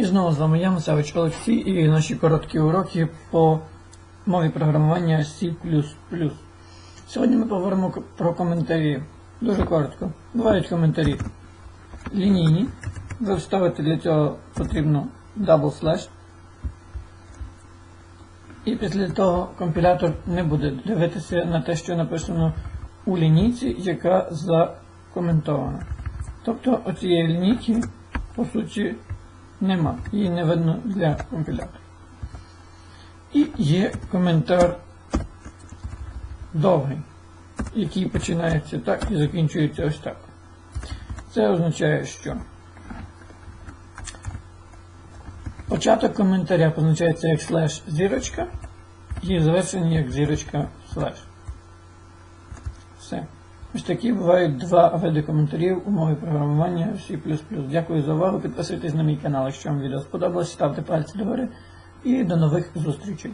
І знову з вами я, Масевич Олексій, і наші короткі уроки по мові програмування C. Сьогодні ми поговоримо про коментарі. Дуже коротко. Бувають коментарі лінійні. Ви вставите для цього потрібно double slash. І після того компілятор не буде дивитися на те, що написано у лінійці, яка закоментована. Тобто оцієї лінійки, по суті, нема. Її не видно для компілятора. І є коментар довгий, який починається так і закінчується ось так. Це означає, що початок коментаря позначається як слеш зірочка і завершення як зірочка слеш. Все. Ось такі бувають два види коментарів у мові програмування C++. Дякую за увагу. Підписуйтесь на мій канал, якщо вам відео сподобалось, ставте пальці догори і до нових зустрічей.